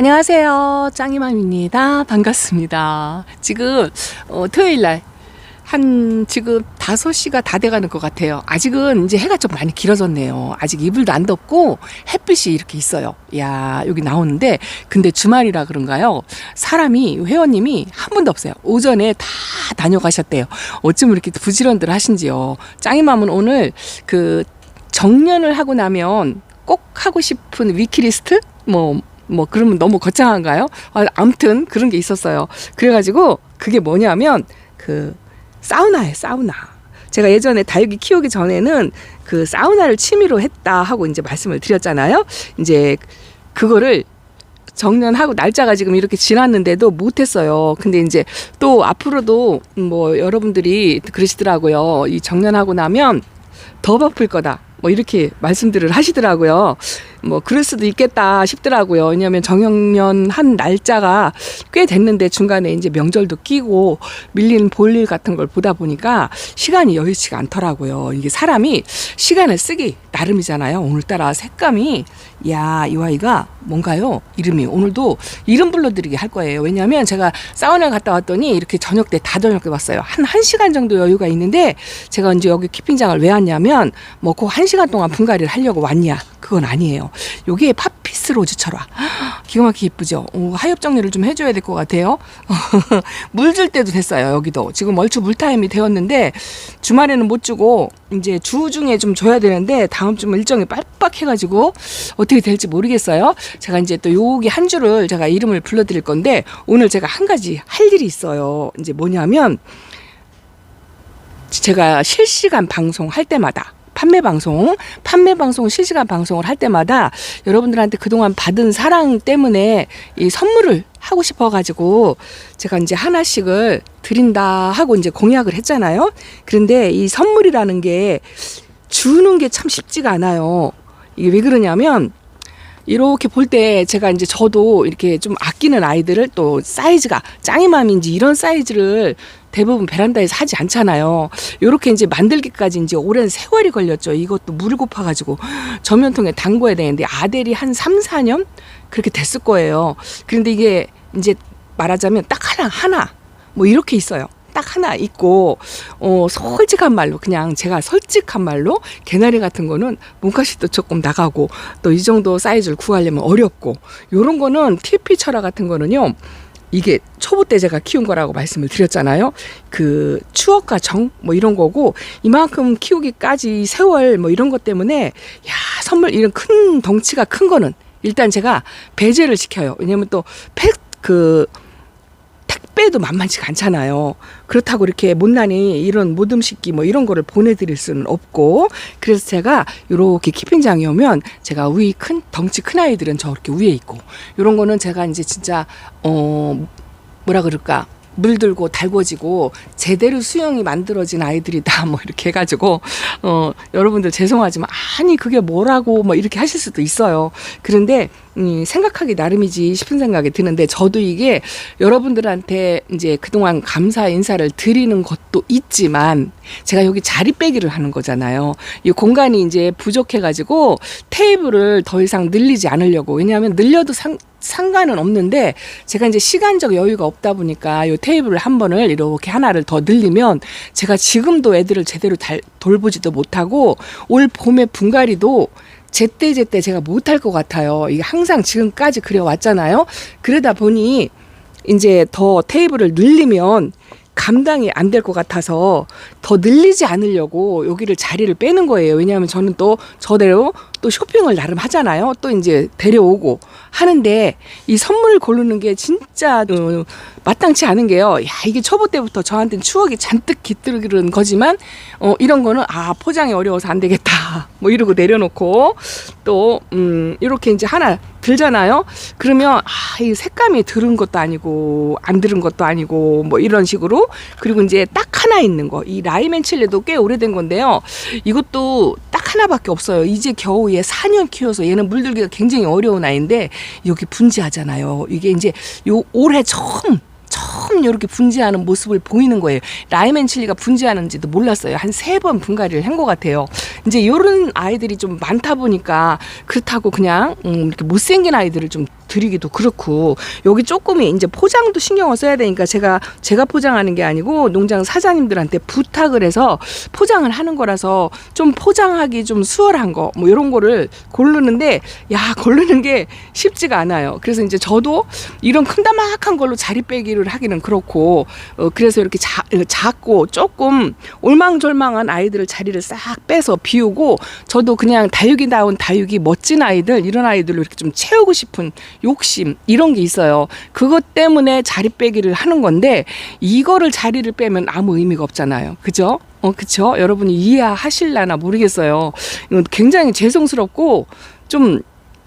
안녕하세요. 짱이맘입니다. 반갑습니다. 지금 어, 토요일 날. 한 지금 5시가 다 돼가는 것 같아요. 아직은 이제 해가 좀 많이 길어졌네요. 아직 이불도 안 덮고 햇빛이 이렇게 있어요. 야 여기 나오는데 근데 주말이라 그런가요? 사람이 회원님이 한 분도 없어요. 오전에 다 다녀가셨대요. 어쩜 이렇게 부지런들 하신지요. 짱이맘은 오늘 그 정년을 하고 나면 꼭 하고 싶은 위키리스트 뭐 뭐 그러면 너무 거창한가요? 아, 아무튼 그런 게 있었어요. 그래가지고 그게 뭐냐면 그 사우나예요, 사우나. 제가 예전에 다육이 키우기 전에는 그 사우나를 취미로 했다 하고 이제 말씀을 드렸잖아요. 이제 그거를 정년하고 날짜가 지금 이렇게 지났는데도 못했어요. 근데 이제 또 앞으로도 뭐 여러분들이 그러시더라고요. 이 정년하고 나면 더 바쁠 거다. 뭐 이렇게 말씀들을 하시더라고요. 뭐 그럴 수도 있겠다 싶더라고요. 왜냐하면 정형년 한 날짜가 꽤 됐는데 중간에 이제 명절도 끼고 밀리는 볼일 같은 걸 보다 보니까 시간이 여유치가 않더라고요. 이게 사람이 시간을 쓰기 나름이잖아요. 오늘따라 색감이 야, 이 아이가 뭔가요? 이름이 오늘도 이름 불러드리게 할 거예요. 왜냐하면 제가 사우나 갔다 왔더니 이렇게 저녁 때 다 저녁 때 왔어요. 한 1시간 정도 여유가 있는데 제가 이제 여기 키핑장을 왜 왔냐면 뭐 그 1시간 동안 분갈이를 하려고 왔냐? 그건 아니에요. 요게 파피스 로즈 철화. 기가 막히게 예쁘죠? 오, 하엽 정리를 좀 해줘야 될 것 같아요. 물 줄 때도 됐어요, 여기도. 지금 얼추 물타임이 되었는데 주말에는 못 주고 이제 주 중에 좀 줘야 되는데 다음 주면 일정이 빡빡해가지고 어떻게 될지 모르겠어요. 제가 이제 또 여기 한 주를 제가 이름을 불러드릴 건데 오늘 제가 한 가지 할 일이 있어요. 이제 뭐냐면 제가 실시간 방송 할 때마다 판매 방송, 판매 방송 실시간 방송을 할 때마다 여러분들한테 그동안 받은 사랑 때문에 이 선물을 하고 싶어 가지고 제가 이제 하나씩을 드린다 하고 이제 공약을 했잖아요. 그런데 이 선물이라는 게 주는 게 참 쉽지가 않아요. 이게 왜 그러냐면 이렇게 볼 때 제가 이제 저도 이렇게 좀 아끼는 아이들을 또 사이즈가 짱이맘인지 이런 사이즈를 대부분 베란다에서 하지 않잖아요. 요렇게 이제 만들기까지 이제 오랜 세월이 걸렸죠. 이것도 물을 고파가지고 전면통에 담궈야 되는데 아델이 한 3, 4년 그렇게 됐을 거예요. 그런데 이게 이제 말하자면 딱 하나, 하나 뭐 이렇게 있어요. 딱 하나 있고 어 솔직한 말로 그냥 제가 솔직한 말로 개나리 같은 거는 몸값이 또 조금 나가고 또 이 정도 사이즈를 구하려면 어렵고 요런 거는 TP 철화 같은 거는요 이게 초보 때 제가 키운 거라고 말씀을 드렸잖아요. 그 추억과 정 뭐 이런 거고 이만큼 키우기까지 세월 뭐 이런 것 때문에 야 선물 이런 큰 덩치가 큰 거는 일단 제가 배제를 시켜요. 왜냐면 또 팩 그 택배도 만만치가 않잖아요. 그렇다고 이렇게 못난이 이런 모듬 식기 뭐 이런 거를 보내드릴 수는 없고 그래서 제가 이렇게 키핑장에 오면 제가 위 큰 덩치 큰 아이들은 저렇게 위에 있고 이런 거는 제가 이제 진짜 어 뭐라 그럴까 물들고 달궈지고 제대로 수영이 만들어진 아이들이다. 뭐 이렇게 해가지고 어 여러분들 죄송하지만 아니 그게 뭐라고 뭐 이렇게 하실 수도 있어요. 그런데 음, 생각하기 나름이지 싶은 생각이 드는데 저도 이게 여러분들한테 이제 그동안 감사 인사를 드리는 것도 있지만 제가 여기 자리 빼기를 하는 거잖아요. 이 공간이 이제 부족해가지고 테이블을 더 이상 늘리지 않으려고. 왜냐하면 늘려도 상, 상관은 없는데 제가 이제 시간적 여유가 없다 보니까 이 테이블을 한 번을 이렇게 하나를 더 늘리면 제가 지금도 애들을 제대로 달, 돌보지도 못하고 올 봄에 분갈이도 제때제때 제가 못할 것 같아요. 이게 항상 지금까지 그려왔잖아요. 그러다 보니 이제 더 테이블을 늘리면 감당이 안 될 것 같아서 더 늘리지 않으려고 여기를 자리를 빼는 거예요. 왜냐하면 저는 또 저대로 또 쇼핑을 나름 하잖아요. 또 이제 데려오고 하는데 이 선물을 고르는 게 진짜 어, 마땅치 않은 게요. 야 이게 초보 때부터 저한테는 추억이 잔뜩 깃들은 거지만 어 이런 거는 아 포장이 어려워서 안 되겠다. 뭐 이러고 내려놓고 또 음 이렇게 이제 하나 들잖아요. 그러면 아이 색감이 들은 것도 아니고 안 들은 것도 아니고 뭐 이런 식으로 그리고 이제 딱 하나 있는 거 이 라이맨 칠레도 꽤 오래된 건데요. 이것도 딱 하나밖에 없어요. 이제 겨우 얘 4년 키워서 얘는 물들기가 굉장히 어려운 아이인데 여기 분지하잖아요. 이게 이제 요 올해 처음 처음 이렇게 분지하는 모습을 보이는 거예요. 라이맨 칠리가 분지하는지도 몰랐어요. 한 세 번 분갈이를 한 것 같아요. 이제 이런 아이들이 좀 많다 보니까 그렇다고 그냥 음, 이렇게 못생긴 아이들을 좀 드리기도 그렇고 여기 조금이 이제 포장도 신경을 써야 되니까 제가 제가 포장하는 게 아니고 농장 사장님들한테 부탁을 해서 포장을 하는 거라서 좀 포장하기 좀 수월한 거 뭐 이런 거를 고르는데 야 고르는 게 쉽지가 않아요. 그래서 이제 저도 이런 큰다막한 걸로 자리 빼기를 하기는 그렇고 어 그래서 이렇게 자, 작고 조금 올망졸망한 아이들을 자리를 싹 빼서 비우고 저도 그냥 다육이다운 다육이 멋진 아이들 이런 아이들로 이렇게 좀 채우고 싶은 욕심 이런 게 있어요. 그것 때문에 자리 빼기를 하는 건데 이거를 자리를 빼면 아무 의미가 없잖아요. 그죠? 어, 그쵸? 여러분이 이해하실라나 모르겠어요. 이건 굉장히 죄송스럽고 좀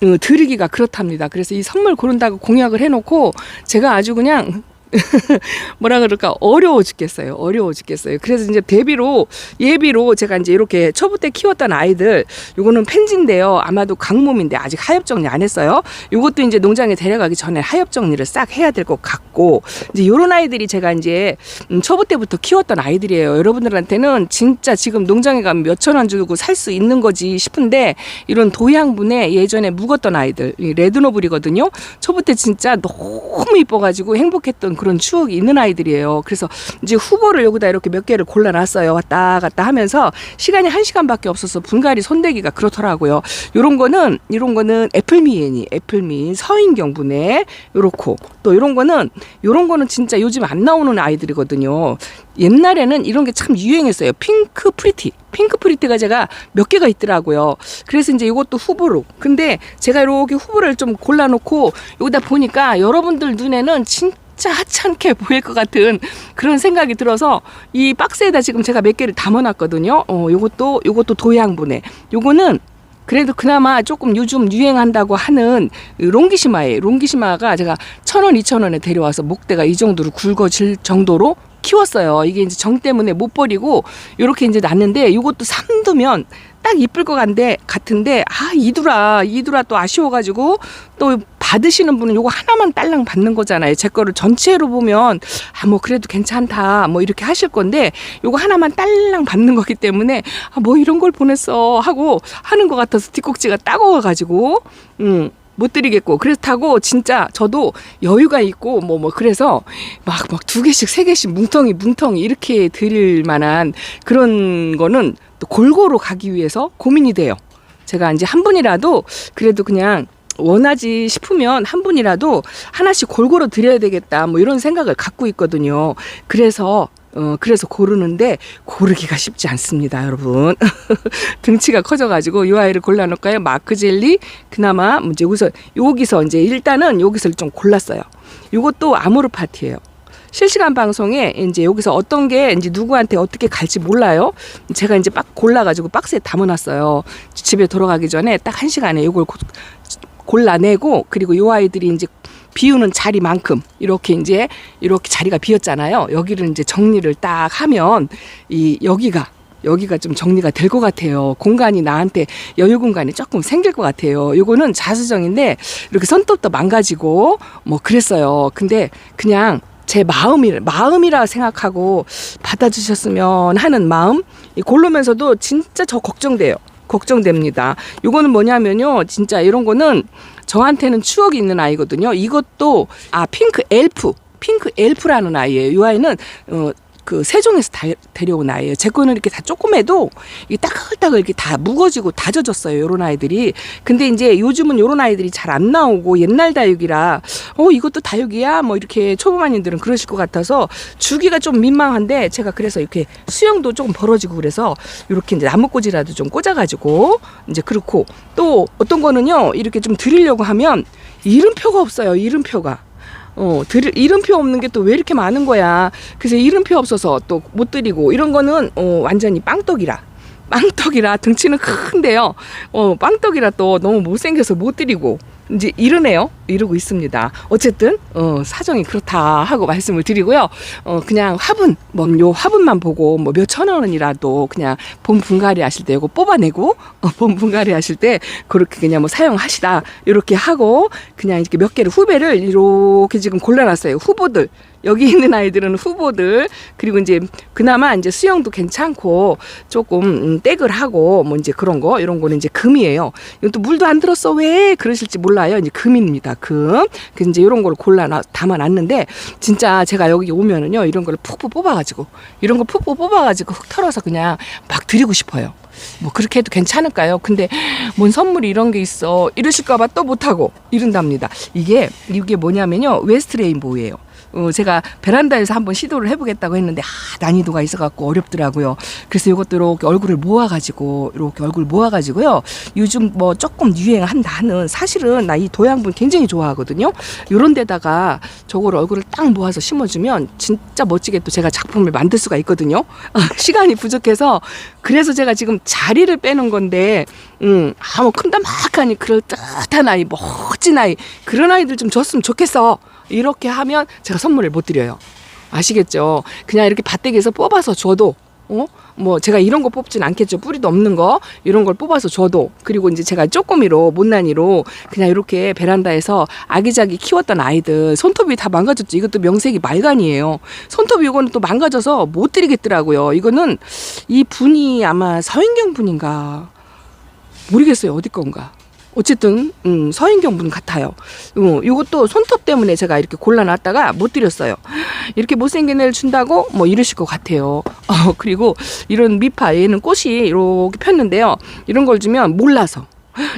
어, 드리기가 그렇답니다. 그래서 이 선물 고른다고 공약을 해놓고 제가 아주 그냥 뭐라 그럴까 어려워 죽겠어요. 어려워 죽겠어요. 그래서 이제 대비로 예비로 제가 이제 이렇게 초보 때 키웠던 아이들 요거는 펜지인데요. 아마도 강몸인데 아직 하엽 정리 안 했어요. 요것도 이제 농장에 데려가기 전에 하엽 정리를 싹 해야 될 것 같고 이제 요런 아이들이 제가 이제 음, 초보 때부터 키웠던 아이들이에요. 여러분들한테는 진짜 지금 농장에 가면 몇천 원 주고 살 수 있는 거지 싶은데 이런 도양분에 예전에 묵었던 아이들 이 레드노블이거든요. 초보 때 진짜 너무 이뻐가지고 행복했던 그런 추억이 있는 아이들이에요. 그래서 이제 후보를 여기다 이렇게 몇 개를 골라놨어요. 왔다 갔다 하면서 시간이 한 시간밖에 없어서 분갈이 손대기가 그렇더라고요. 요런 거는 이런 거는 애플미엔이 애플미인 서인경분에 요렇고 또 요런 거는 요런 거는 진짜 요즘 안 나오는 아이들이거든요. 옛날에는 이런 게 참 유행했어요. 핑크 프리티. 핑크 프리티가 제가 몇 개가 있더라고요. 그래서 이제 이것도 후보로. 근데 제가 이렇게 후보를 좀 골라놓고 여기다 보니까 여러분들 눈에는 진짜 진짜 하찮게 보일 것 같은 그런 생각이 들어서 이 박스에다 지금 제가 몇 개를 담아놨거든요. 어, 요것도 요것도 도양분해. 요거는 그래도 그나마 조금 요즘 유행한다고 하는 이 롱기시마예요. 롱기시마가 제가 천 원, 이천 원에 데려와서 목대가 이 정도로 굵어질 정도로 키웠어요. 이게 이제 정 때문에 못 버리고 요렇게 이제 났는데 이것도 삼두면 딱 이쁠 것 같은데 같은데 아 이두라 이두라 또 아쉬워가지고 또 받으시는 분은 요거 하나만 딸랑 받는 거잖아요. 제 거를 전체로 보면 아 뭐 그래도 괜찮다 뭐 이렇게 하실 건데 요거 하나만 딸랑 받는 거기 때문에 아 뭐 이런 걸 보냈어 하고 하는 것 같아서 뒷꼭지가 따가워가지고 음. 못 드리겠고 그렇다고 진짜 저도 여유가 있고 뭐뭐 그래서 막 막 두 개씩 세 개씩 뭉텅이 뭉텅이 이렇게 드릴 만한 그런 거는 또 골고루 가기 위해서 고민이 돼요. 제가 이제 한 분이라도 그래도 그냥 원하지 싶으면 한 분이라도 하나씩 골고루 드려야 되겠다 뭐 이런 생각을 갖고 있거든요. 그래서 어 그래서 고르는데 고르기가 쉽지 않습니다, 여러분. 등치가 커져가지고 이 아이를 골라놓을까요? 마크 젤리 그나마 뭐 이제 여기서 여기서 이제 일단은 여기서 좀 골랐어요. 이것도 아모르 파티예요. 실시간 방송에 이제 여기서 어떤 게 이제 누구한테 어떻게 갈지 몰라요. 제가 이제 막 골라가지고 박스에 담아놨어요. 집에 돌아가기 전에 딱 한 시간에 이걸 고- 골라내고 그리고 요 아이들이 이제 비우는 자리만큼 이렇게 이제 이렇게 자리가 비었잖아요. 여기를 이제 정리를 딱 하면 이 여기가 여기가 좀 정리가 될 것 같아요. 공간이 나한테 여유 공간이 조금 생길 것 같아요. 요거는 자수정인데 이렇게 손톱도 망가지고 뭐 그랬어요. 근데 그냥 제 마음이 마음이라 생각하고 받아주셨으면 하는 마음. 이 고르면서도 진짜 저 걱정돼요. 걱정됩니다. 요거는 뭐냐면요. 진짜 이런 거는 저한테는 추억이 있는 아이거든요. 이것도 아 핑크 엘프 핑크 엘프라는 아이예요. 이 아이는 어, 그 세종에서 다, 데려온 아이예요. 제 거는 이렇게 다 조그매도 이게 따글따글 이렇게 다 무거지고 다져졌어요. 요런 아이들이. 근데 이제 요즘은 요런 아이들이 잘 안 나오고 옛날 다육이라 어 이것도 다육이야 뭐 이렇게 초보마님들은 그러실 것 같아서 주기가 좀 민망한데 제가 그래서 이렇게 수영도 조금 벌어지고 그래서 이렇게 이제 나무꽂이라도 좀 꽂아가지고 이제 그렇고 또 어떤 거는요 이렇게 좀 드리려고 하면 이름표가 없어요. 이름표가. 어, 들, 이름표 없는 게 또 왜 이렇게 많은 거야. 그래서 이름표 없어서 또 못 드리고 이런 거는 어, 완전히 빵떡이라. 빵떡이라 등치는 큰데요. 어, 빵떡이라 또 너무 못생겨서 못 드리고 이제 이러네요. 이러고 있습니다. 어쨌든 어, 사정이 그렇다 하고 말씀을 드리고요. 어, 그냥 화분 뭐요 화분만 보고 뭐 몇 천 원이라도 그냥 봄 분갈이 하실 때 이거 뽑아내고 어, 봄 분갈이 하실 때 그렇게 그냥 뭐 사용하시다 이렇게 하고 그냥 이렇게 몇 개를 후배를 이렇게 지금 골라놨어요. 후보들 여기 있는 아이들은 후보들 그리고 이제 그나마 이제 수영도 괜찮고 조금 음, 떼글 하고 뭐 이제 그런 거 이런 거는 이제 금이에요. 이건 또 물도 안 들었어 왜 그러실지 몰라. 몰라요. 이제 금입니다. 금. 그래서 이제 이런 걸 골라 놔- 담아놨는데 진짜 제가 여기 오면은요 이런 걸 푹푹 뽑아가지고 이런 거 푹푹 뽑아가지고 흙 털어서 그냥 막 드리고 싶어요. 뭐 그렇게 해도 괜찮을까요? 근데 뭔 선물이 이런 게 있어 이러실까봐 또 못하고 이른답니다. 이게 이게 뭐냐면요 웨스트 레인보우예요. 어, 제가 베란다에서 한번 시도를 해보겠다고 했는데 아, 난이도가 있어갖고 어렵더라고요. 그래서 이것도 이렇게 얼굴을 모아가지고 이렇게 얼굴 모아가지고요. 요즘 뭐 조금 유행한다는 사실은 나 이 도양분 굉장히 좋아하거든요. 요런 데다가 저걸 얼굴을 딱 모아서 심어주면 진짜 멋지게 또 제가 작품을 만들 수가 있거든요. 시간이 부족해서 그래서 제가 지금 자리를 빼는 건데, 음, 아, 뭐 큰다막하니 그럴 듯한 아이, 멋진 아이 그런 아이들 좀 줬으면 좋겠어. 이렇게 하면 제가 선물을 못 드려요. 아시겠죠? 그냥 이렇게 밭대기에서 뽑아서 줘도 어? 뭐 제가 이런 거 뽑진 않겠죠. 뿌리도 없는 거 이런 걸 뽑아서 줘도 그리고 이제 제가 쪼꼬미로 못난이로 그냥 이렇게 베란다에서 아기자기 키웠던 아이들 손톱이 다 망가졌죠. 이것도 명색이 말간이에요. 손톱이 이거는 또 망가져서 못 드리겠더라고요. 이거는 이 분이 아마 서인경 분인가 모르겠어요. 어디 건가. 어쨌든 음, 서인경 분 같아요. 어, 이것도 손톱 때문에 제가 이렇게 골라놨다가 못 드렸어요. 이렇게 못생긴 애를 준다고 뭐 이러실 것 같아요. 어, 그리고 이런 미파 얘는 꽃이 이렇게 폈는데요. 이런 걸 주면 몰라서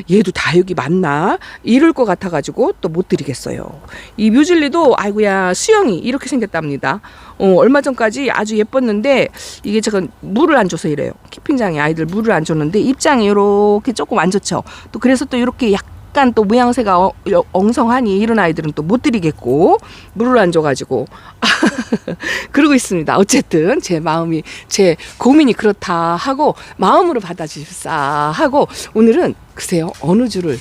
얘도 다육이 맞나 이럴 것 같아가지고 또 못 드리겠어요. 이 뮤즐리도 아이고야 수영이 이렇게 생겼답니다. 어, 얼마 전까지 아주 예뻤는데 이게 제가 물을 안 줘서 이래요. 키핑장에 아이들 물을 안 줬는데 입장이 이렇게 조금 안 좋죠. 또 그래서 또 이렇게 약 간 또 모양새가 어, 엉성하니 이런 아이들은 또 못 드리겠고 물을 안 줘가지고 그러고 있습니다. 어쨌든 제 마음이 제 고민이 그렇다 하고 마음으로 받아주십사 하고 오늘은 글쎄요 어느 줄을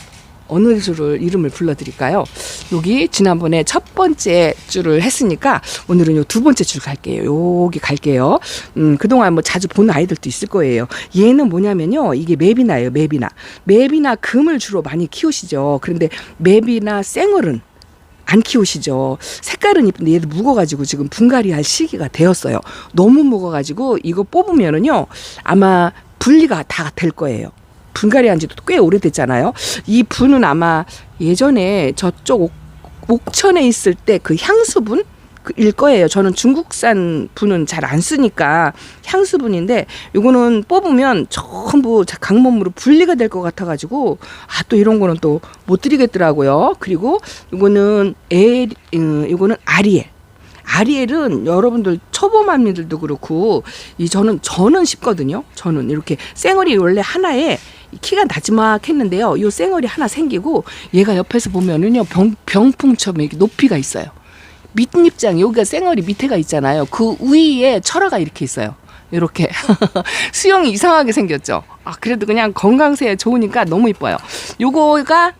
어느 줄을 이름을 불러드릴까요? 여기 지난번에 첫 번째 줄을 했으니까 오늘은 요 두 번째 줄 갈게요. 여기 갈게요. 음, 그동안 뭐 자주 본 아이들도 있을 거예요. 얘는 뭐냐면요. 이게 맵이나예요. 맵이나. 맵이나 금을 주로 많이 키우시죠. 그런데 맵이나 생얼은 안 키우시죠. 색깔은 이쁜데 얘도 묵어가지고 지금 분갈이 할 시기가 되었어요. 너무 묵어가지고 이거 뽑으면은요 아마 분리가 다 될 거예요. 분갈이 한 지도 꽤 오래됐잖아요. 이 분은 아마 예전에 저쪽 옥, 옥천에 있을 때 그 향수분? 그일 거예요. 저는 중국산 분은 잘 안 쓰니까 향수분인데 요거는 뽑으면 전부 자- 강몸으로 분리가 될 것 같아가지고 아 또 이런 거는 또 못 드리겠더라고요. 그리고 요거는 에 음, 요거는 아리엘. 아리엘은 여러분들 초보맘님들도 그렇고 이 저는 저는 쉽거든요. 저는 이렇게 쌩얼이 원래 하나에 키가 나지막했는데요. 요 쌩얼이 하나 생기고 얘가 옆에서 보면은요 병, 병풍처럼 이렇게 높이가 있어요. 밑입장 여기가 쌩얼이 밑에가 있잖아요. 그 위에 철화가 이렇게 있어요. 이렇게 수영이 이상하게 생겼죠. 아 그래도 그냥 건강세에 좋으니까 너무 이뻐요. 요거가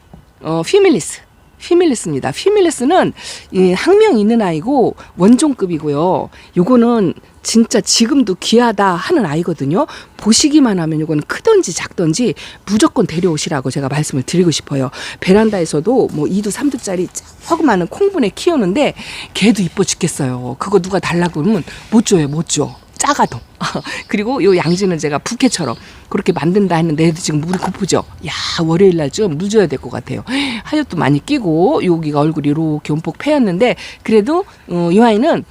어 피밀리스. 피밀리스입니다. 피밀리스는 이 학명 있는 아이고 원종급이고요. 요거는 진짜 지금도 귀하다 하는 아이거든요. 보시기만 하면 요거는 크든지 작든지 무조건 데려오시라고 제가 말씀을 드리고 싶어요. 베란다에서도 뭐 2두 3두짜리 조그마한 콩분에 키우는데 걔도 이뻐 죽겠어요. 그거 누가 달라고 그러면 못 줘요. 못 줘. 작아도. 그리고 요 양지는 제가 부캐처럼 그렇게 만든다 했는데 얘도 지금 물이 고프죠. 야 월요일 날쯤 물 줘야 될 것 같아요. 하얏도 많이 끼고 여기가 얼굴이 이렇게 움푹 패였는데 그래도 어, 이 아이는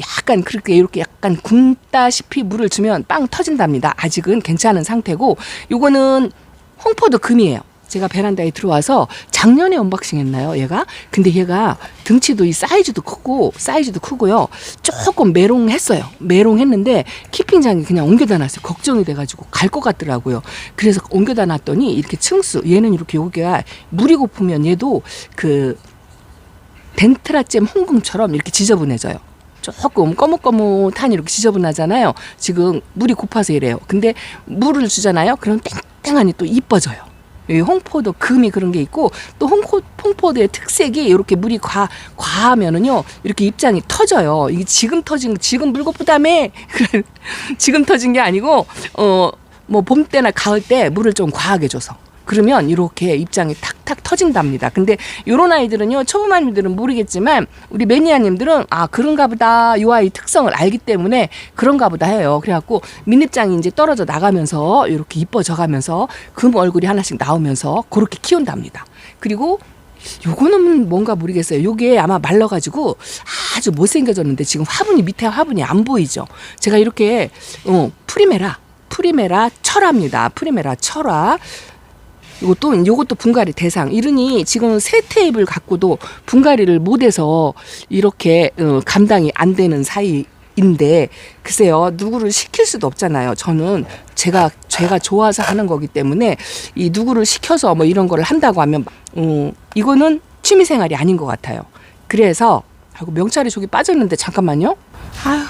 약간 그렇게 이렇게 약간 굶다시피 물을 주면 빵 터진답니다. 아직은 괜찮은 상태고 요거는 홍포도 금이에요. 제가 베란다에 들어와서 작년에 언박싱 했나요, 얘가? 근데 얘가 등치도 이 사이즈도 크고, 사이즈도 크고요. 조금 메롱했어요. 메롱했는데, 키핑장에 그냥 옮겨다 놨어요. 걱정이 돼가지고 갈 것 같더라고요. 그래서 옮겨다 놨더니, 이렇게 층수, 얘는 이렇게 여기가 물이 고프면 얘도 그, 덴트라잼 홍금처럼 이렇게 지저분해져요. 조금 거뭇거뭇한 이렇게 지저분하잖아요. 지금 물이 고파서 이래요. 근데 물을 주잖아요. 그럼 땡땡하니 또 이뻐져요. 이 홍포도 금이 그런 게 있고 또 홍포, 홍포도의 특색이 이렇게 물이 과, 과하면은요 이렇게 입장이 터져요. 이게 지금 터진 지금 물 고프다며 그래 지금 터진 게 아니고 어 뭐 봄 때나 가을 때 물을 좀 과하게 줘서 그러면 이렇게 입장이 탁탁 터진답니다. 근데 요런 아이들은요, 초보맘님들은 모르겠지만, 우리 매니아님들은, 아, 그런가 보다, 요 아이 특성을 알기 때문에 그런가 보다 해요. 그래갖고, 민입장이 이제 떨어져 나가면서, 이렇게 이뻐져 가면서, 금 얼굴이 하나씩 나오면서, 그렇게 키운답니다. 그리고 요거는 뭔가 모르겠어요. 요게 아마 말라가지고 아주 못생겨졌는데 지금 화분이 밑에 화분이 안 보이죠. 제가 이렇게 어, 프리메라 프리메라 철화입니다. 프리메라 철화. 이것도 요것도 분갈이 대상. 이러니 지금 세 테이블 갖고도 분갈이를 못해서 이렇게 어, 감당이 안 되는 사이 인데 글쎄요 누구를 시킬 수도 없잖아요. 저는 제가 제가 좋아서 하는 거기 때문에 이 누구를 시켜서 뭐 이런 거를 한다고 하면 음, 이거는 취미 생활이 아닌 것 같아요. 그래서 아이고 명찰이 저기 빠졌는데 잠깐만요. 아유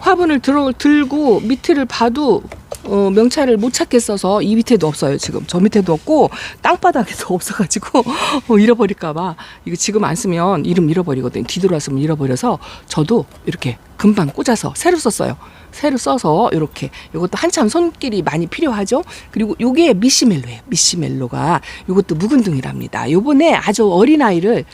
화분을 들어 들고 밑을 봐도 어, 명찰을 못 찾겠어서 이 밑에도 없어요 지금. 저 밑에도 없고 땅바닥에도 없어가지고 어, 잃어버릴까봐 이거 지금 안 쓰면 이름 잃어버리거든요. 뒤돌아서면 잃어버려서 저도 이렇게 금방 꽂아서 새로 썼어요. 새로 써서 이렇게 이것도 한참 손길이 많이 필요하죠? 그리고 요게 미시멜로예요 미시멜로가. 이것도 묵은둥이랍니다. 요번에 아주 어린 아이를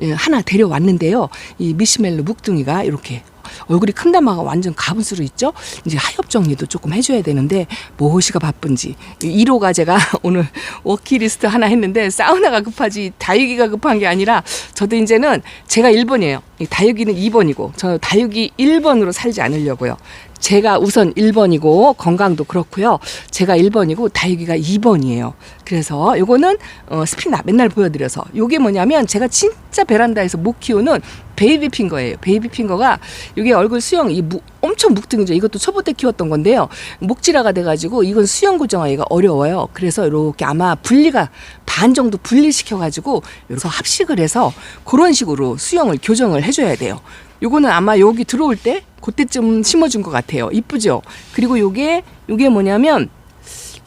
예, 하나 데려왔는데요. 이 미시멜로 묵둥이가 이렇게 얼굴이 큰 담화가 완전 가분수로 있죠. 이제 하엽 정리도 조금 해줘야 되는데 무엇이가 바쁜지 1호가 제가 오늘 워키리스트 하나 했는데 사우나가 급하지 다육이가 급한 게 아니라 저도 이제는 제가 1번이에요. 다육이는 2번이고 저 다육이 1번으로 살지 않으려고요. 제가 우선 1번이고 건강도 그렇고요. 제가 1번이고 다육이가 2번이에요. 그래서 요거는 어, 스피나 맨날 보여드려서 요게 뭐냐면 제가 진짜 베란다에서 못 키우는 베이비 핑거예요. 베이비 핑거가 이게 얼굴 수영 이 무, 엄청 묵둥이죠. 이것도 초보 때 키웠던 건데요. 목질화가 돼가지고 이건 수영 고정하기가 어려워요. 그래서 이렇게 아마 분리가 반 정도 분리시켜가지고 여기서 합식을 해서 그런 식으로 수영을 교정을 해줘야 돼요. 요거는 아마 여기 들어올 때 그때쯤 심어준 것 같아요. 이쁘죠? 그리고 요게 요게 뭐냐면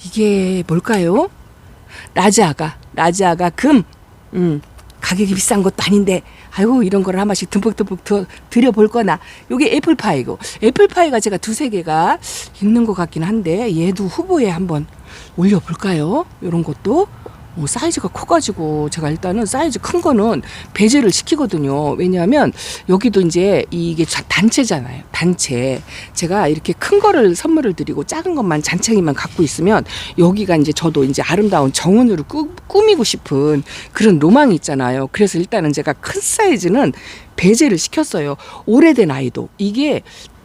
이게 뭘까요? 라지아가 라지아가 금. 음. 가격이 비싼 것도 아닌데 아이고 이런 거를 한 번씩 듬뿍듬뿍 더 드려볼 거나 요게 애플파이고 애플파이가 제가 두세 개가 있는 것 같긴 한데 얘도 후보에 한번 올려볼까요? 요런 것도 어, 사이즈가 커가지고 제가 일단은 사이즈 큰 거는 배제를 시키거든요. 왜냐하면 여기도 이제 이게 자- 단체잖아요. 단체. 제가 이렇게 큰 거를 선물을 드리고 작은 것만 잔챙이만 갖고 있으면 여기가 이제 저도 이제 아름다운 정원으로 꾸, 꾸미고 싶은 그런 로망이 있잖아요. 그래서 일단은 제가 큰 사이즈는 배제를 시켰어요. 오래된 아이도 이게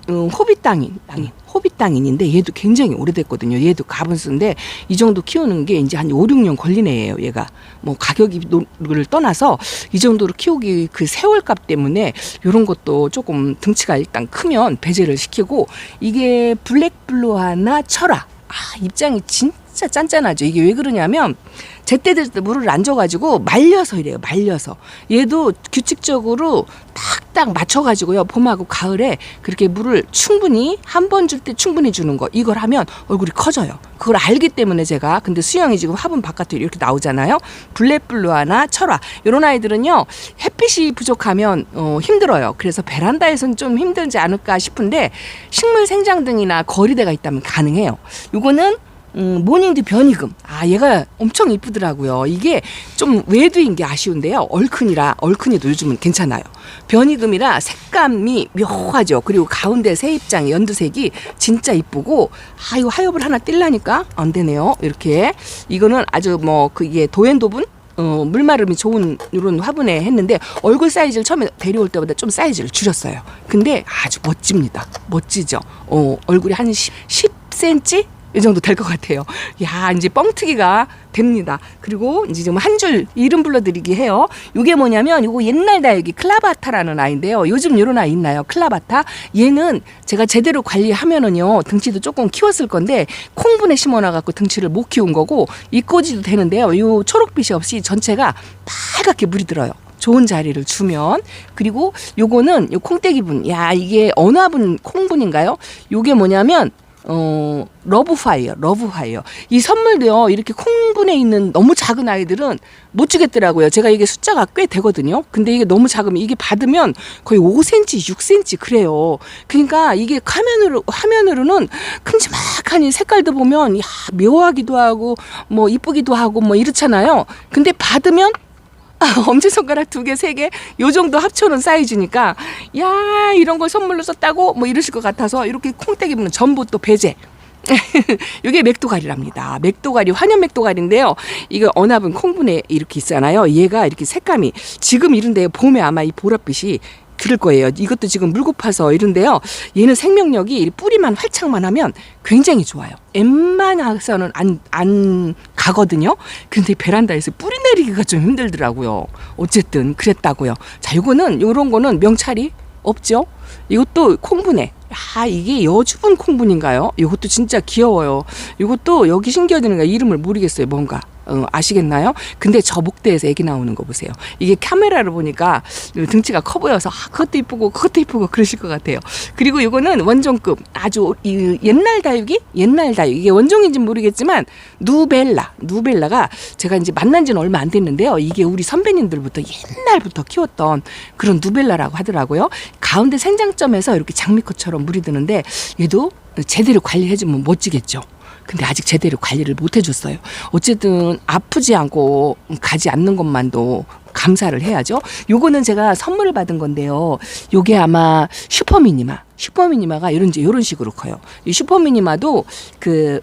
음, 호빗 땅인 땅인 호빗 땅인인데 얘도 굉장히 오래됐거든요. 얘도 가분수인데 이 정도 키우는 게 이제 한 5, 6년 걸리네 얘요. 얘가 뭐 가격을 떠나서 이 정도로 키우기 그 세월값 때문에 이런 것도 조금 등치가 일단 크면 배제를 시키고 이게 블랙블루 하나 철화 아 입장이 진짜 짠짠하죠. 이게 왜 그러냐면 제때제때 물을 안 줘가지고 말려서 이래요. 말려서 얘도 규칙적으로 딱딱 맞춰가지고요. 봄하고 가을에 그렇게 물을 충분히 한 번 줄 때 충분히 주는 거 이걸 하면 얼굴이 커져요. 그걸 알기 때문에 제가 근데 수영이 지금 화분 바깥으로 이렇게 나오잖아요. 블랙블루 하나 철화 이런 아이들은요 햇빛이 부족하면 어, 힘들어요. 그래서 베란다에서는 좀 힘들지 않을까 싶은데 식물 생장 등이나 거리대가 있다면 가능해요. 요거는 음, 모닝드 변이금. 아, 얘가 엄청 이쁘더라고요. 이게 좀 외두인 게 아쉬운데요. 얼큰이라, 얼큰이도 요즘은 괜찮아요. 변이금이라 색감이 묘하죠. 그리고 가운데 새입장 연두색이 진짜 이쁘고, 아, 이거 하엽을 하나 뛸라니까 안 되네요. 이렇게. 이거는 아주 뭐, 그게 도엔도분? 어, 물마름이 좋은 이런 화분에 했는데 얼굴 사이즈를 처음에 데려올 때보다 좀 사이즈를 줄였어요. 근데 아주 멋집니다. 멋지죠. 어, 얼굴이 한 10, 10cm? 이 정도 될 것 같아요. 야, 이제 뻥튀기가 됩니다. 그리고 이제 좀 한 줄 이름 불러드리기 해요. 이게 뭐냐면 이거 옛날 다육이 클라바타라는 아이인데요. 요즘 이런 아이 있나요? 클라바타. 얘는 제가 제대로 관리하면은요 등치도 조금 키웠을 건데 콩분에 심어놔갖고 등치를 못 키운 거고 이꼬지도 되는데요. 요 초록빛이 없이 전체가 빨갛게 물이 들어요. 좋은 자리를 주면 그리고 요거는 요 콩떼기분 야 이게 어느 화분 콩분인가요? 요게 뭐냐면 어, 러브파이어, 러브파이어. 이 선물도요, 이렇게 콩분에 있는 너무 작은 아이들은 못 주겠더라고요. 제가 이게 숫자가 꽤 되거든요. 근데 이게 너무 작으면 이게 받으면 거의 5cm, 6cm 그래요. 그러니까 이게 화면으로, 화면으로는 큼지막하니 색깔도 보면, 야, 묘하기도 하고, 뭐, 이쁘기도 하고, 뭐, 이렇잖아요. 근데 받으면 아, 엄지손가락 두 개, 세 개, 요 정도 합쳐놓은 사이즈니까, 야, 이런 걸 선물로 썼다고? 뭐 이러실 것 같아서, 이렇게 콩떼기 보면 전부 또 배제. 이게 맥도가리랍니다. 맥도가리 환연 맥도가리인데요. 이거 언합은 콩분에 이렇게 있잖아요. 얘가 이렇게 색감이 지금 이런데 봄에 아마 이 보랏빛이 그럴 거예요. 이것도 지금 물 고파서 이런데요. 얘는 생명력이 이 뿌리만 활착만 하면 굉장히 좋아요. 엠만해서는 안, 안 가거든요. 근데 베란다에서 뿌리 내리기가 좀 힘들더라고요. 어쨌든 그랬다고요. 자, 요거는 요런 거는 명찰이 없죠. 이것도 콩분에. 아, 이게 여주분 콩분인가요? 이것도 진짜 귀여워요. 이것도 여기 신기하다는 거 이름을 모르겠어요. 뭔가. 어, 아시겠나요? 근데 저 목대에서 애기 나오는 거 보세요. 이게 카메라로 보니까 등치가 커 보여서 아, 그것도 이쁘고 그것도 이쁘고 그러실 것 같아요. 그리고 이거는 원종급 아주 이 옛날 다육이 옛날 다육 이게 원종인지 는 모르겠지만 누벨라 누벨라가 제가 이제 만난 지는 얼마 안 됐는데요. 이게 우리 선배님들부터 옛날부터 키웠던 그런 누벨라라고 하더라고요. 가운데 생장점에서 이렇게 장미꽃처럼 물이 드는데 얘도 제대로 관리해주면 멋지겠죠. 근데 아직 제대로 관리를 못 해줬어요. 어쨌든 아프지 않고 가지 않는 것만도 감사를 해야죠. 요거는 제가 선물을 받은 건데요. 요게 아마 슈퍼미니마. 슈퍼미니마가 이런 이런 식으로 커요. 이 슈퍼미니마도 그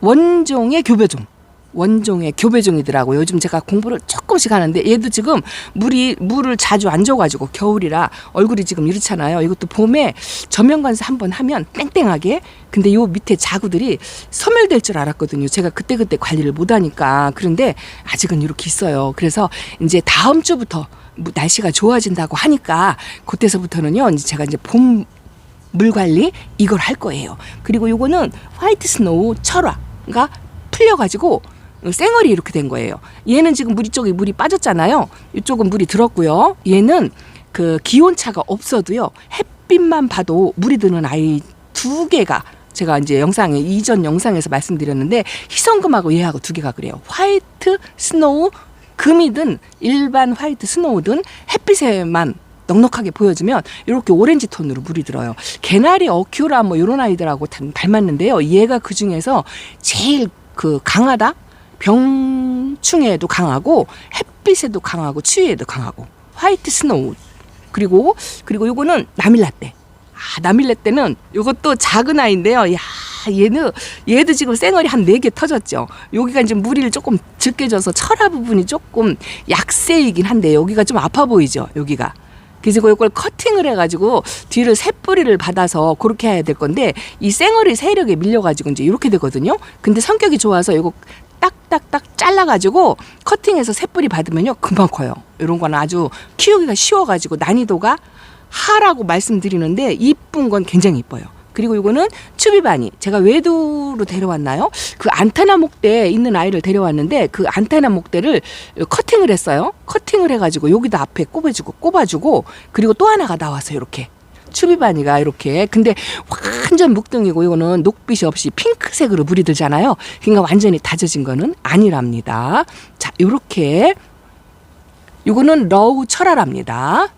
원종의 교배종. 원종의 교배종이더라고요. 요즘 제가 공부를 조금씩 하는데 얘도 지금 물이 물을 자주 안 줘가지고 겨울이라 얼굴이 지금 이렇잖아요. 이것도 봄에 전면관사 한번 하면 땡땡하게. 근데 요 밑에 자구들이 소멸될 줄 알았거든요. 제가 그때 그때 관리를 못하니까 그런데 아직은 이렇게 있어요. 그래서 이제 다음 주부터 뭐 날씨가 좋아진다고 하니까 그때서부터는요. 이제 제가 이제 봄 물 관리 이걸 할 거예요. 그리고 요거는 화이트 스노우 철화가 풀려가지고 쌩얼이 이렇게 된 거예요. 얘는 지금 물이 쪽에 물이 빠졌잖아요. 이쪽은 물이 들었고요. 얘는 그 기온 차가 없어도요. 햇빛만 봐도 물이 드는 아이 두 개가 제가 이제 영상에 이전 영상에서 말씀드렸는데 희성금하고 얘하고 두 개가 그래요. 화이트 스노우 금이든 일반 화이트 스노우든 햇빛에만 넉넉하게 보여주면 이렇게 오렌지 톤으로 물이 들어요. 개나리 어큐라 뭐 이런 아이들하고 닮- 닮았는데요. 얘가 그 중에서 제일 그 강하다. 병충해에도 강하고 햇빛에도 강하고 추위에도 강하고 화이트 스노우 그리고 그리고 요거는 나밀라떼. 아, 나밀라떼는 요것도 작은 아이인데요. 야, 얘는 얘도 지금 쌩얼이 한 네 개 터졌죠. 여기가 이제 무리를 조금 적게 져서 철화 부분이 조금 약세이긴 한데 여기가 좀 아파 보이죠. 여기가. 그래서 이걸 커팅을 해가지고 뒤를 새 뿌리를 받아서 그렇게 해야 될 건데 이 쌩얼이 세력에 밀려가지고 이제 이렇게 되거든요. 근데 성격이 좋아서 이거 딱딱딱 잘라가지고 커팅해서 새 뿌리 받으면요 금방 커요. 이런 거는 아주 키우기가 쉬워가지고 난이도가 하라고 말씀드리는데 이쁜 건 굉장히 이뻐요. 그리고 이거는 추비바니 제가 외도로 데려왔나요? 그 안테나 목대에 있는 아이를 데려왔는데 그 안테나 목대를 커팅을 했어요. 커팅을 해가지고 여기다 앞에 꼽아주고 꼽아주고 그리고 또 하나가 나와서 이렇게 추비바니가 이렇게 근데 완전 묵등이고 이거는 녹빛이 없이 핑크색으로 물이 들잖아요. 그러니까 완전히 다져진 거는 아니랍니다. 자, 요렇게 요거는 러우 철화랍니다.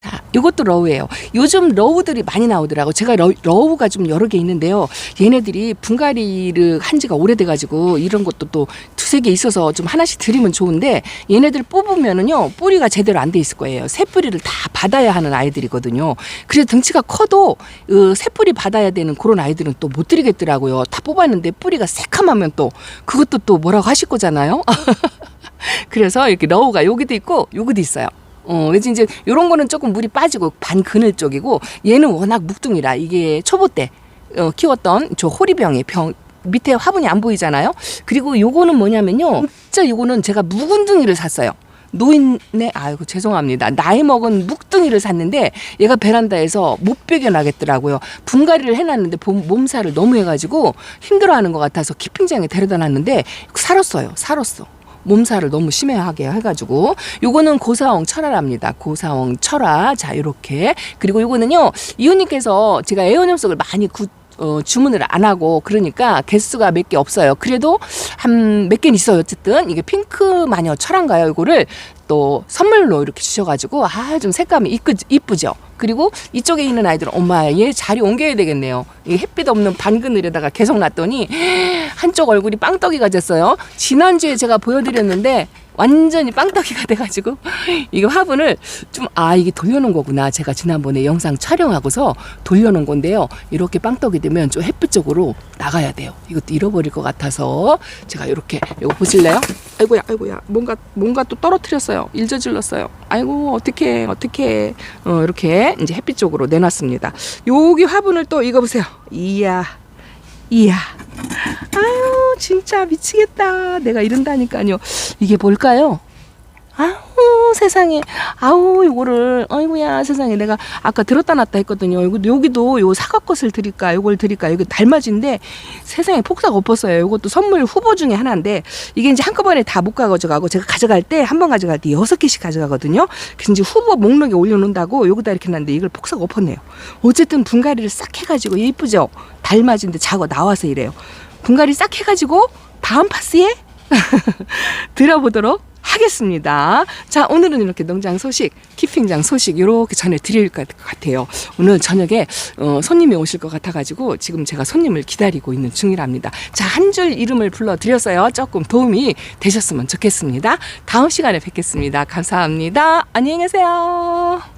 자, 이것도 러우예요. 요즘 러우들이 많이 나오더라고. 제가 러, 러우가 좀 여러 개 있는데요. 얘네들이 분갈이를 한 지가 오래돼가지고 이런 것도 또 두세 개 있어서 좀 하나씩 드리면 좋은데 얘네들 뽑으면은요 뿌리가 제대로 안 돼 있을 거예요. 새 뿌리를 다 받아야 하는 아이들이거든요. 그래서 등치가 커도 어, 새 뿌리 받아야 되는 그런 아이들은 또 못 드리겠더라고요. 다 뽑았는데 뿌리가 새카마면 또 그것도 또 뭐라고 하실 거잖아요. 그래서 이렇게 러우가 여기도 있고 여기도 있어요. 어, 왠지 이제 요런 거는 조금 물이 빠지고 반 그늘 쪽이고 얘는 워낙 묵둥이라 이게 초보 때 어, 키웠던 저 호리병의 병 밑에 화분이 안 보이잖아요. 그리고 요거는 뭐냐면요. 진짜 요거는 제가 묵은둥이를 샀어요. 노인네 아이고 죄송합니다. 나이 먹은 묵둥이를 샀는데 얘가 베란다에서 못 베겨나겠더라고요. 분갈이를 해놨는데 봄- 몸살을 너무 해가지고 힘들어하는 것 같아서 키핑장에 데려다 놨는데 살았어요. 살았어. 몸살을 너무 심해하게 해가지고 요거는 고사홍 철화랍니다. 고사홍 철화 자 요렇게 그리고 요거는요 이웃님께서 제가 애원염석을 많이 구, 어, 주문을 안 하고 그러니까 개수가 몇 개 없어요. 그래도 한 몇 개는 있어요. 어쨌든 이게 핑크 마녀 철화인가요? 이거를 또 선물로 이렇게 주셔가지고 아 좀 색감이 이쁘, 이쁘죠. 그리고 이쪽에 있는 아이들은 엄마 얘 자리 옮겨야 되겠네요. 이 햇빛 없는 반 그늘에다가 계속 놨더니 한쪽 얼굴이 빵떡이가 됐어요. 지난주에 제가 보여드렸는데 완전히 빵떡이가 돼가지고 이거 화분을 좀 아 이게 돌려놓은 거구나. 제가 지난번에 영상 촬영하고서 돌려놓은 건데요. 이렇게 빵떡이 되면 좀 햇빛 쪽으로 나가야 돼요. 이것도 잃어버릴 것 같아서 제가 이렇게 이거 보실래요? 아이고야 아이고야. 뭔가 뭔가 또 떨어뜨렸어요. 일저질렀어요. 아이고 어떻게 어떻게 어 이렇게 이제 햇빛 쪽으로 내놨습니다. 여기 화분을 또 이거 보세요. 이야 이야. 아유 진짜 미치겠다. 내가 이런다니까요. 이게 뭘까요? 아우 세상에 아우 이거를 아이고야 세상에. 내가 아까 들었다 놨다 했거든요. 이거 여기도 요 사과꽃을 드릴까 요걸 드릴까 이거 달맞인데 세상에 폭삭 엎었어요. 이것도 선물 후보 중에 하나인데 이게 이제 한꺼번에 다 못 가져가고 제가 가져갈 때 한 번 가져갈 때 여섯 개씩 가져가거든요. 그래서 이제 후보 목록에 올려놓는다고 여기다 이렇게 놨는데 이걸 폭삭 엎었네요. 어쨌든 분갈이를 싹 해가지고 예쁘죠? 달맞인데 자고 나와서 이래요. 분갈이 싹 해가지고 다음 파스에 들어보도록 하겠습니다. 자, 오늘은 이렇게 농장 소식, 키핑장 소식 이렇게 전해드릴 것 같아요. 오늘 저녁에 어, 손님이 오실 것 같아가지고 지금 제가 손님을 기다리고 있는 중이랍니다. 자, 한 줄 이름을 불러드렸어요. 조금 도움이 되셨으면 좋겠습니다. 다음 시간에 뵙겠습니다. 감사합니다. 안녕히 계세요.